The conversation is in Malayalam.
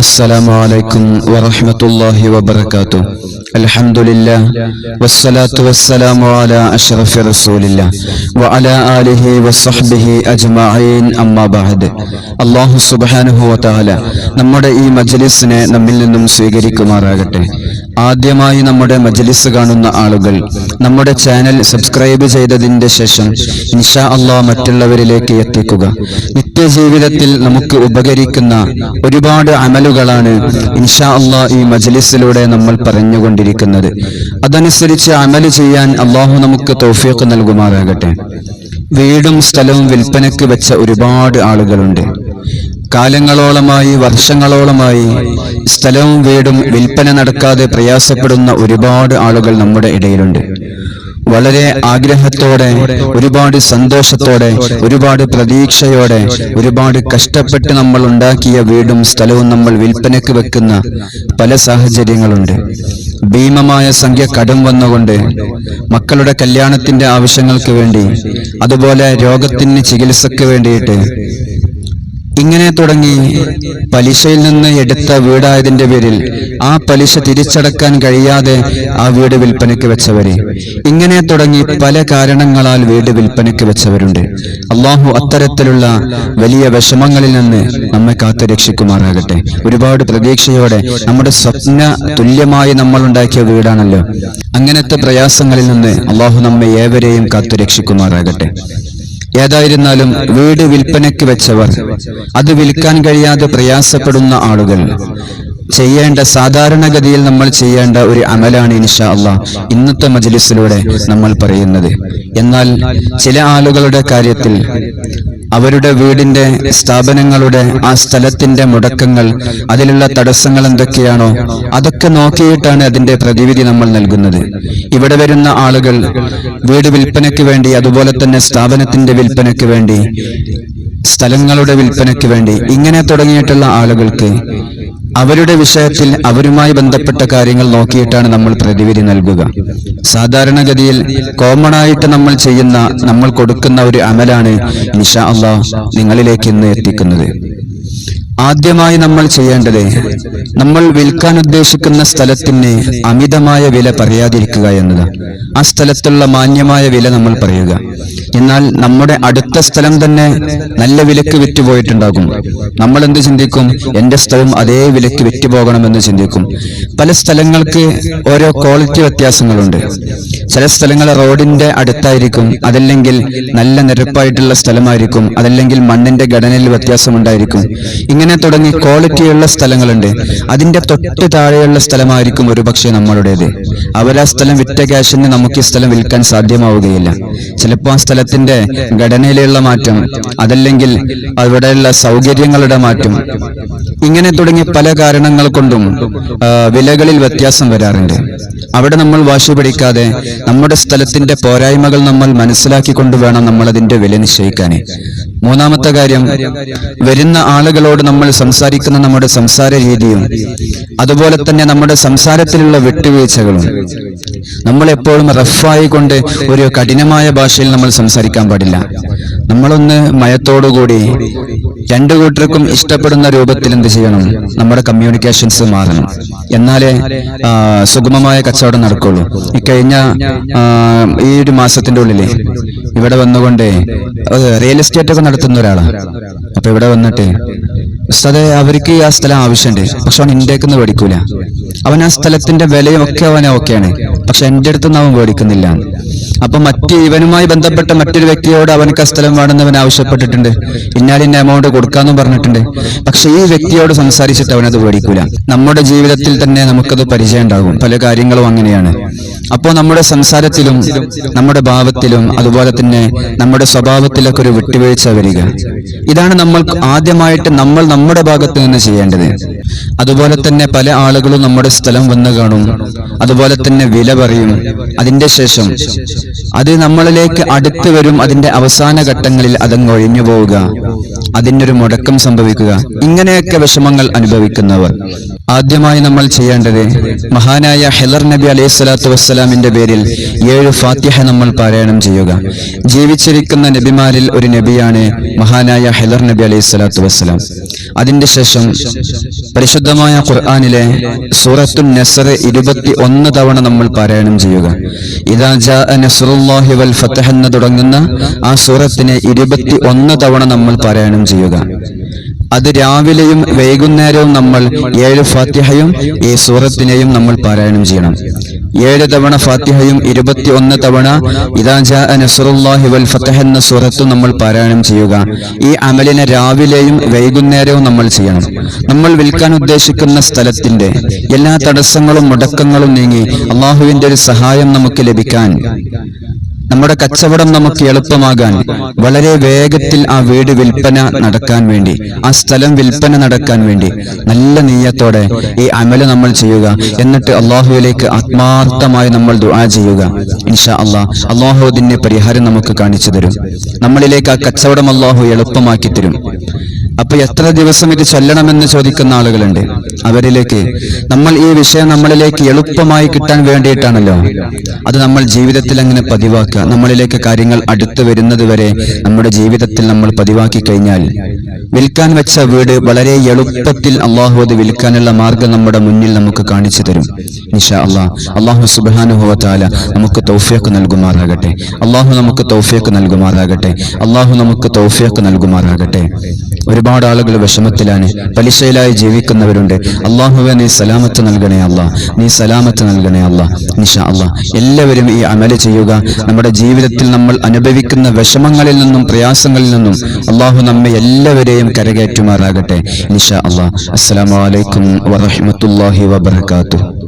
السلام عليكم ورحمة الله وبركاته الحمد لله والصلاة والسلام على أشرف رسول الله وعلى آله وصحبه أجمعين أما بعد അള്ളാഹു സുബാനുഹു വതാല നമ്മുടെ ഈ മജ്ലിസിനെ നമ്മിൽ നിന്നും സ്വീകരിക്കുമാറാകട്ടെ ആദ്യമായി നമ്മുടെ മജലിസ് കാണുന്ന ആളുകൾ നമ്മുടെ ചാനൽ സബ്സ്ക്രൈബ് ചെയ്തതിന്റെ ശേഷം ഇൻഷാ അള്ളാ മറ്റുള്ളവരിലേക്ക് എത്തിക്കുക. നിത്യജീവിതത്തിൽ നമുക്ക് ഉപകരിക്കുന്ന ഒരുപാട് അമലുകളാണ് ഇൻഷാ അള്ളാ ഈ മജലിസിലൂടെ നമ്മൾ പറഞ്ഞുകൊണ്ടിരിക്കുന്നത്. അതനുസരിച്ച് അമൽ ചെയ്യാൻ അള്ളാഹു നമുക്ക് തോഫിയൊക്കെ നൽകുമാറാകട്ടെ. വീടും സ്ഥലവും വിൽപ്പനയ്ക്ക് വെച്ച ഒരുപാട് ആളുകളുണ്ട്. കാലങ്ങളോളമായി വർഷങ്ങളോളമായി സ്ഥലവും വീടും വിൽപ്പന നടക്കാതെ പ്രയാസപ്പെടുന്ന ഒരുപാട് ആളുകൾ നമ്മുടെ ഇടയിലുണ്ട്. വളരെ ആഗ്രഹത്തോടെ ഒരുപാട് സന്തോഷത്തോടെ ഒരുപാട് പ്രതീക്ഷയോടെ ഒരുപാട് കഷ്ടപ്പെട്ട് നമ്മൾ ഉണ്ടാക്കിയ വീടും സ്ഥലവും നമ്മൾ വിൽപ്പനയ്ക്ക് വെക്കുന്ന പല സാഹചര്യങ്ങളുണ്ട്. ഭീമമായ സംഖ്യ കടം വന്നുകൊണ്ട് മക്കളുടെ കല്യാണത്തിന്റെ ആവശ്യങ്ങൾക്ക് വേണ്ടി അതുപോലെ രോഗത്തിന് ചികിത്സയ്ക്ക് വേണ്ടിയിട്ട് ഇങ്ങനെ തുടങ്ങി പലിശയിൽ നിന്ന് എടുത്ത വീടായതിന്റെ പേരിൽ ആ പലിശ തിരിച്ചടക്കാൻ കഴിയാതെ ആ വീട് വിൽപ്പനയ്ക്ക് വെച്ചവരെ. ഇങ്ങനെ തുടങ്ങി പല കാരണങ്ങളാൽ വീട് വിൽപ്പനയ്ക്ക് വെച്ചവരുണ്ട്. അള്ളാഹു അത്തരത്തിലുള്ള വലിയ വിഷമങ്ങളിൽ നിന്ന് നമ്മെ കാത്തു രക്ഷിക്കുമാറാകട്ടെ. ഒരുപാട് പ്രതീക്ഷയോടെ നമ്മുടെ സ്വപ്ന തുല്യമായി നമ്മൾ ഉണ്ടാക്കിയ വീടാണല്ലോ. അങ്ങനത്തെ പ്രയാസങ്ങളിൽ നിന്ന് അള്ളാഹു നമ്മെ ഏവരെയും കാത്തു രക്ഷിക്കുമാറാകട്ടെ. ഏതായിരുന്നാലും വീട് വിൽപ്പനയ്ക്ക് വെച്ചവർ. അത് വിൽക്കാൻ കഴിയാതെ പ്രയാസപ്പെടുന്ന ആളുകൾ. ചെയ്യേണ്ട സാധാരണഗതിയിൽ നമ്മൾ ചെയ്യേണ്ട ഒരു അമലാണ് ഇൻഷാ അള്ളാഹ് ഇന്നത്തെ മജ്ലിസിലൂടെ നമ്മൾ പറയുന്നത്. എന്നാൽ ചില ആളുകളുടെ കാര്യത്തിൽ അവരുടെ വീടിന്റെ സ്ഥാപനങ്ങളുടെ ആ സ്ഥലത്തിന്റെ മുടക്കങ്ങൾ അതിലുള്ള തടസ്സങ്ങൾ എന്തൊക്കെയാണോ അതൊക്കെ നോക്കിയിട്ടാണ് അതിന്റെ പ്രതിവിധി നമ്മൾ നൽകുന്നത്. ഇവിടെ വരുന്ന ആളുകൾ വീട് വിൽപ്പനയ്ക്ക് വേണ്ടി അതുപോലെ തന്നെ സ്ഥാപനത്തിന്റെ വിൽപ്പനയ്ക്ക് വേണ്ടി സ്ഥലങ്ങളുടെ വിൽപ്പനയ്ക്ക് വേണ്ടി ഇങ്ങനെ തുടങ്ങിയിട്ടുള്ള ആളുകൾക്ക് അവരുടെ വിഷയത്തിൽ അവരുമായി ബന്ധപ്പെട്ട കാര്യങ്ങൾ നോക്കിയിട്ടാണ് നമ്മൾ പ്രതിവിധി നൽകുക. സാധാരണഗതിയിൽ കോമൺ ആയിട്ട് നമ്മൾ ചെയ്യുന്ന നമ്മൾ കൊടുക്കുന്ന ഒരു അമലാണ് ഇൻഷാ അള്ളാഹ് നിങ്ങളിലേക്ക് ഇന്ന് എത്തിക്കുന്നത്. ആദ്യമായി നമ്മൾ ചെയ്യേണ്ടത് നമ്മൾ വിൽക്കാൻ ഉദ്ദേശിക്കുന്ന സ്ഥലത്തിന് അമിതമായ വില പറയാതിരിക്കുക എന്നതാണ്. ആ സ്ഥലത്തുള്ള മാന്യമായ വില നമ്മൾ പറയുക. എന്നാൽ നമ്മുടെ അടുത്ത സ്ഥലം തന്നെ നല്ല വിലക്ക് വിറ്റുപോയിട്ടുണ്ടാകും നമ്മൾ എന്ത് ചിന്തിക്കും? എന്റെ സ്ഥലം അതേ വിലക്ക് വിറ്റുപോകണമെന്ന് ചിന്തിക്കും. പല സ്ഥലങ്ങൾക്ക് ഓരോ ക്വാളിറ്റി വ്യത്യാസങ്ങളുണ്ട്. ചില സ്ഥലങ്ങൾ റോഡിന്റെ അടുത്തായിരിക്കും അതല്ലെങ്കിൽ നല്ല നിരപ്പായിട്ടുള്ള സ്ഥലമായിരിക്കും അതല്ലെങ്കിൽ മണ്ണിന്റെ ഘടനയിൽ വ്യത്യാസമുണ്ടായിരിക്കും. ഇങ്ങനെ തുടങ്ങി ക്വാളിറ്റിയുള്ള സ്ഥലങ്ങളുണ്ട്. അതിന്റെ തൊട്ട് താഴെയുള്ള സ്ഥലമായിരിക്കും ഒരുപക്ഷെ നമ്മളുടേത്. അവരാ സ്ഥലം വിറ്റ ക്യാഷിന് നമുക്ക് ഈ സ്ഥലം വിൽക്കാൻ സാധ്യമാവുകയില്ല. ചിലപ്പോൾ ആ സ്ഥലത്തിന്റെ ഘടനയിലുള്ള മാറ്റം അതല്ലെങ്കിൽ അവിടെയുള്ള സൗകര്യങ്ങളുടെ മാറ്റം. ഇങ്ങനെ തുടങ്ങി പല കാരണങ്ങൾ കൊണ്ടും വിലകളിൽ വ്യത്യാസം വരാറുണ്ട്. അവിടെ നമ്മൾ വാശി പിടിക്കാതെ നമ്മുടെ സ്ഥലത്തിന്റെ പോരായ്മകൾ നമ്മൾ മനസ്സിലാക്കിക്കൊണ്ട് വേണം നമ്മൾ അതിന്റെ വില നിശ്ചയിക്കാൻ മൂന്നാമത്തെ കാര്യം വരുന്ന ആളുകളോട് നമ്മൾ സംസാരിക്കുന്ന നമ്മുടെ സംസാര രീതിയും അതുപോലെ തന്നെ നമ്മുടെ സംസാരത്തിലുള്ള വിട്ടുവീഴ്ചകളും നമ്മൾ എപ്പോഴും റഫായി കൊണ്ട് ഒരു കഠിനമായ ഭാഷയിൽ നമ്മൾ സംസാരിക്കാൻ പാടില്ല. നമ്മളൊന്ന് മയത്തോടുകൂടി രണ്ടു കൂട്ടർക്കും ഇഷ്ടപ്പെടുന്ന രൂപത്തിൽ എന്ത് ചെയ്യണം? നമ്മുടെ കമ്മ്യൂണിക്കേഷൻസ് മാറണം. എന്നാലേ സുഗമമായ കച്ചവടം നടക്കുള്ളൂ. ഈ കഴിഞ്ഞ ഈ ഒരു മാസത്തിന്റെ ഉള്ളിൽ ഇവിടെ വന്നുകൊണ്ട് റിയൽ എസ്റ്റേറ്റ് ഒക്കെ നടത്തുന്ന ഒരാളാണ് അപ്പൊ ഇവിടെ വന്നിട്ട് ഉസ്താദെ അവർക്ക് ആ സ്ഥലം ആവശ്യമുണ്ട് പക്ഷെ അവൻ ഇന്ത്യയ്ക്ക് നിന്ന് മേടിക്കൂല അവൻ ആ സ്ഥലത്തിന്റെ വിലയും ഒക്കെ അവനെ ഓക്കെയാണ്. പക്ഷെ എന്റെ അടുത്തൊന്നും അവൻ മേടിക്കുന്നില്ല അപ്പൊ മറ്റ് ഇവനുമായി ബന്ധപ്പെട്ട മറ്റൊരു വ്യക്തിയോട് അവനക്ക് ആ സ്ഥലം വേണമെന്ന് അവൻ ആവശ്യപ്പെട്ടിട്ടുണ്ട്. ഇന്നാലിന്റെ എമൗണ്ട് കൊടുക്കാന്നും പറഞ്ഞിട്ടുണ്ട്. പക്ഷെ ഈ വ്യക്തിയോട് സംസാരിച്ചിട്ട് അവനത് മേടിക്കൂല നമ്മുടെ ജീവിതത്തിൽ തന്നെ നമുക്കത് പരിചയം ഉണ്ടാകും. പല കാര്യങ്ങളും അങ്ങനെയാണ്. അപ്പോൾ നമ്മുടെ സംസാരത്തിലും നമ്മുടെ ഭാവത്തിലും അതുപോലെ തന്നെ നമ്മുടെ സ്വഭാവത്തിലൊക്കെ ഒരു വിട്ടുവീഴ്ച വരിക. ഇതാണ് നമ്മൾ ആദ്യമായിട്ട് നമ്മൾ നമ്മുടെ ഭാഗത്ത് നിന്ന് ചെയ്യേണ്ടത്. അതുപോലെ തന്നെ പല ആളുകളും നമ്മുടെ സ്ഥലം വന്ന് കാണും. അതുപോലെ തന്നെ വില പറയും. അതിന്റെ ശേഷം അത് നമ്മളിലേക്ക് അടുത്ത് വരും. അതിന്റെ അവസാന ഘട്ടങ്ങളിൽ അതങ്ങ് ഒഴിഞ്ഞു പോവുക. അതിനൊരു മുടക്കം സംഭവിക്കുക. ഇങ്ങനെയൊക്കെ വിഷമങ്ങൾ അനുഭവിക്കുന്നവർ. ആദ്യമായി നമ്മൾ ചെയ്യേണ്ടത് മഹാനായ ഹെലർ നബി അലൈഹി സ്വലാത്തു വസ്സലാമിന്റെ പേരിൽ ഏഴ് ഫാത്തിഹ നമ്മൾ പാരായണം ചെയ്യുക. ജീവിച്ചിരിക്കുന്ന നബിമാരിൽ ഒരു നബിയാണ് മഹാനായ ഹെലർ നബി അലൈഹി സ്വലാത്തു വസ്സലാം. അതിന്റെ ശേഷം പരിശുദ്ധമായ ഖുർആാനിലെ സൂറത്തുൻ നസർ ഇരുപത്തി ഒന്ന് തവണ നമ്മൾ പാരായണം ചെയ്യുക. ഇതാ ജാ നസ്റുല്ലാഹി വൽ ഫതഹ് എന്ന് തുടങ്ങുന്ന ആ സൂറത്തിനെ ഇരുപത്തി ഒന്ന് തവണ നമ്മൾ പാരായണം ചെയ്യുക. അത് രാവിലെയും വൈകുന്നേരവും നമ്മൾ ഏഴ് ഫാത്തിഹയും ഈ സൂറത്തിനെയും നമ്മൾ പാരായണം ചെയ്യണം. ഏഴ് തവണ ഫാത്തിഹയും ഇരുപത്തി ഒന്ന് തവണ ഇതാ ജാ വൽ ഫതഹ് എന്ന സൂറത്തും നമ്മൾ പാരായണം ചെയ്യുക. ഈ അമലിനെ രാവിലെയും വൈകുന്നേരവും നമ്മൾ ചെയ്യണം. നമ്മൾ വിൽക്കാൻ ഉദ്ദേശിക്കുന്ന സ്ഥലത്തിന്റെ എല്ലാ തടസ്സങ്ങളും മുടക്കങ്ങളും നീങ്ങി അള്ളാഹുവിന്റെ ഒരു സഹായം നമുക്ക് ലഭിക്കാൻ നമ്മുടെ കച്ചവടം നമുക്ക് എളുപ്പമാകാൻ വളരെ വേഗത്തിൽ ആ വീട് വിൽപ്പന നടക്കാൻ വേണ്ടി ആ സ്ഥലം വിൽപ്പന നടക്കാൻ വേണ്ടി നല്ല നീയത്തോടെ ഈ അമല നമ്മൾ ചെയ്യുക. എന്നിട്ട് അള്ളാഹുവിലേക്ക് ആത്മാർത്ഥമായി നമ്മൾ ദുആ ചെയ്യുക. ഇൻഷാ അള്ളാഹ് അള്ളാഹു അതിന്റെ പരിഹാരം നമുക്ക് കാണിച്ചു തരും. നമ്മളിലേക്ക് ആ കച്ചവടം അള്ളാഹു എളുപ്പമാക്കി തരും. അപ്പൊ എത്ര ദിവസം ഇത് ചൊല്ലണമെന്ന് ചോദിക്കുന്ന ആളുകളുണ്ട്. അവരിലേക്ക് നമ്മൾ ഈ വിഷയം നമ്മളിലേക്ക് എളുപ്പമായി കിട്ടാൻ വേണ്ടിയിട്ടാണല്ലോ. അത് നമ്മൾ ജീവിതത്തിൽ അങ്ങനെ പതിവാക്കുക? നമ്മളിലേക്ക് കാര്യങ്ങൾ അടുത്തു വരുന്നത് വരെ നമ്മുടെ ജീവിതത്തിൽ നമ്മൾ പതിവാക്കി കഴിഞ്ഞാൽ വിൽക്കാൻ വെച്ച വീട് വളരെ എളുപ്പത്തിൽ അള്ളാഹു അത് വിൽക്കാനുള്ള മാർഗം നമ്മുടെ മുന്നിൽ നമുക്ക് കാണിച്ചു തരും. നിഷ അള്ളാഹ് അള്ളാഹു സുബാനുഭവത്താല നമുക്ക് തൗഫിയൊക്കെ നൽകുമാറാകട്ടെ. അള്ളാഹു നമുക്ക് തൗഫിയൊക്കെ നൽകുമാറാകട്ടെ. അള്ളാഹു നമുക്ക് തൗഫിയൊക്കെ നൽകുമാറാകട്ടെ. ഒരുപാട് ആളുകൾ വിഷമത്തിലാണ്. പലിശയിലായി ജീവിക്കുന്നവരുണ്ട്. അള്ളാഹുവെ നീ സലാമത്ത് നൽകണേ അല്ല നീ സലാമത്ത് നൽകണേ അല്ല നിഷ അല്ല എല്ലാവരും ഈ അമല ചെയ്യുക. നമ്മുടെ ജീവിതത്തിൽ നമ്മൾ അനുഭവിക്കുന്ന വിഷമങ്ങളിൽ നിന്നും പ്രയാസങ്ങളിൽ നിന്നും അള്ളാഹു നമ്മെ എല്ലാവരെയും കരകയറ്റുമാറാകട്ടെ. നിഷ അള്ളാഹ് അസ്സലാമു അലൈക്കും വറഹ്മത്തുള്ളാഹി വബറകാതുഹു.